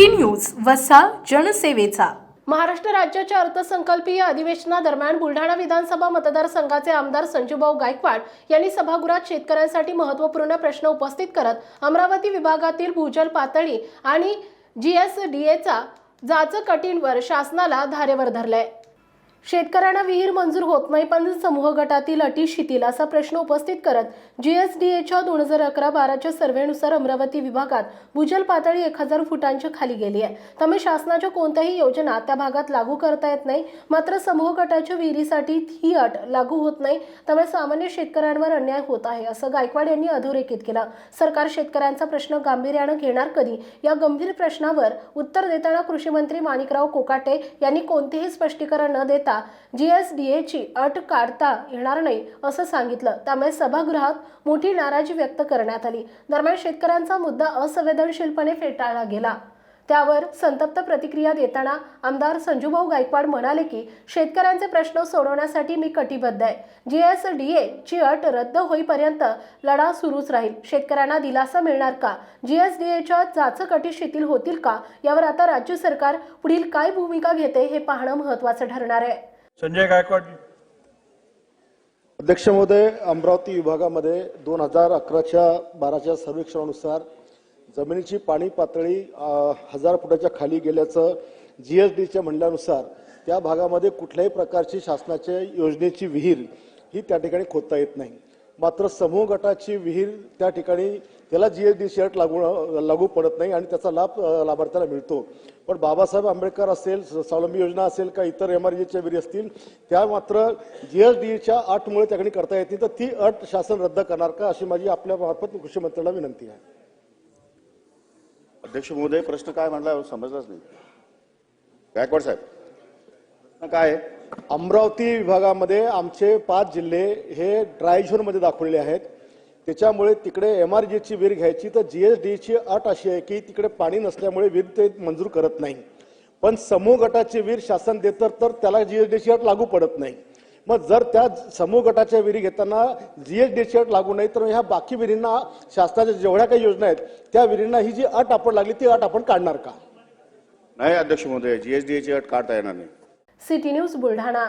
City news वसा जनसेवेचा. महाराष्ट्र राज्याच्या अर्थसंकल्पीय अधिवेशनादरम्यान बुलढाणा विधानसभा मतदारसंघाचे आमदार संजूभाऊ गायकवाड यांनी सभागृहात शेतकऱ्यांसाठी महत्त्वपूर्ण प्रश्न उपस्थित करत अमरावती विभागातील भूजल पातळी आणि जी एस डी एचा जाचं कटींवर शासनाला धारेवर धरलंय. शेतकऱ्यांना विहीर मंजूर होत नाही पण समूह गटातील अटी शिथिल असा प्रश्न उपस्थित करत जीएसडीएच्या दोन हजार अकरा बाराच्या सर्वेनुसार अमरावती विभागात भूजल पातळी एक हजार फुटांच्या खाली गेली आहे. त्यामुळे शासनाच्या कोणत्याही योजना त्या भागात लागू करता येत नाही मात्र समूह गटाच्या विहिरीसाठी ही अट लागू होत नाही त्यामुळे सामान्य शेतकऱ्यांवर अन्याय होत आहे असं गायकवाड यांनी अधोरेखित केलं. सरकार शेतकऱ्यांचा प्रश्न गांभीर्यानं घेणार कधी? या गंभीर प्रश्नावर उत्तर देताना कृषी मंत्री माणिकराव कोकाटे यांनी कोणतेही स्पष्टीकरण न देता जीएसडीएची अट काढता येणार नाही असं सांगितलं. त्यामुळे सभागृहात मोठी नाराजी व्यक्त करण्यात आली. दरम्यान शेतकऱ्यांचा मुद्दा असंवेदनशीलपणे फेटाळला गेला. त्यावर संतप्त प्रतिक्रिया देताना आमदार संजूभाऊ गायकवाड म्हणाले की शेतकऱ्यांचे प्रश्न सोडवण्यासाठी मी कटिबद्ध आहे. जीएसडीए ची अट रद्द होईपर्यंत लढा सुरूच राहील. शेतकऱ्यांना दिलासा मिळणार का? जीएसडीएच्या जाचकटी शिथिल होतील का? यावर आता राज्य सरकार पुढील काय भूमिका घेते हे पाहणं महत्त्वाचं ठरणार आहे. संजय गायकवाड. अध्यक्ष महोदय अमरावती विभागामध्ये दोन हजार अकराच्या बाराच्या सर्वेक्षणानुसार जमिनीची पाणी पातळी हजार फुटाच्या खाली गेल्याचं जी एस डीच्या म्हणल्यानुसार त्या भागामध्ये कुठल्याही प्रकारची शासनाच्या योजनेची विहीर ही त्या ठिकाणी खोदता येत नाही. मात्र समूह गटाची विहीर त्या ठिकाणी त्याला जी एस डी अट लागू लागू पडत नाही आणि त्याचा लाभ लाभार्थ्याला मिळतो. पण बाबासाहेब आंबेडकर असेल स्वावलंबी योजना असेल का इतर एम आर जीच्या विहिरी असतील त्या मात्र जी एस डीच्या अटमुळे त्या ठिकाणी करता येत नाही. तर ती अट शासन रद्द करणार का अशी माझी आपल्या मार्फत कृषी मंत्र्यांना विनंती आहे. अध्यक्ष महोदय प्रश्न काय म्हणला समजलाच नाही. गायकवाड साहेब काय आहे? अमरावती विभागामध्ये आमचे पाच जिल्हे हे ड्राय झोनमध्ये दाखवलेले आहेत. त्याच्यामुळे तिकडे एम आर जीची विहीर घ्यायची तर जीएसडीची अट अशी आहे की तिकडे पाणी नसल्यामुळे विहीर ते मंजूर करत नाही. पण समूह गटाची विहीर शासन देतं तर त्याला जीएसडीची अट लागू पडत नाही. मग जर त्या समूह गटाच्या विहिरी घेताना जीएसडीची अट लागू नाही तर ह्या बाकी विहिरींना शासनाच्या जेवढ्या काही योजना आहेत त्या विहिरींना ही जी अट आपण लागली ती अट आपण काढणार का? नाही अध्यक्ष महोदय जीएसडीची अट काढता येणार नाही. City news Buldhana.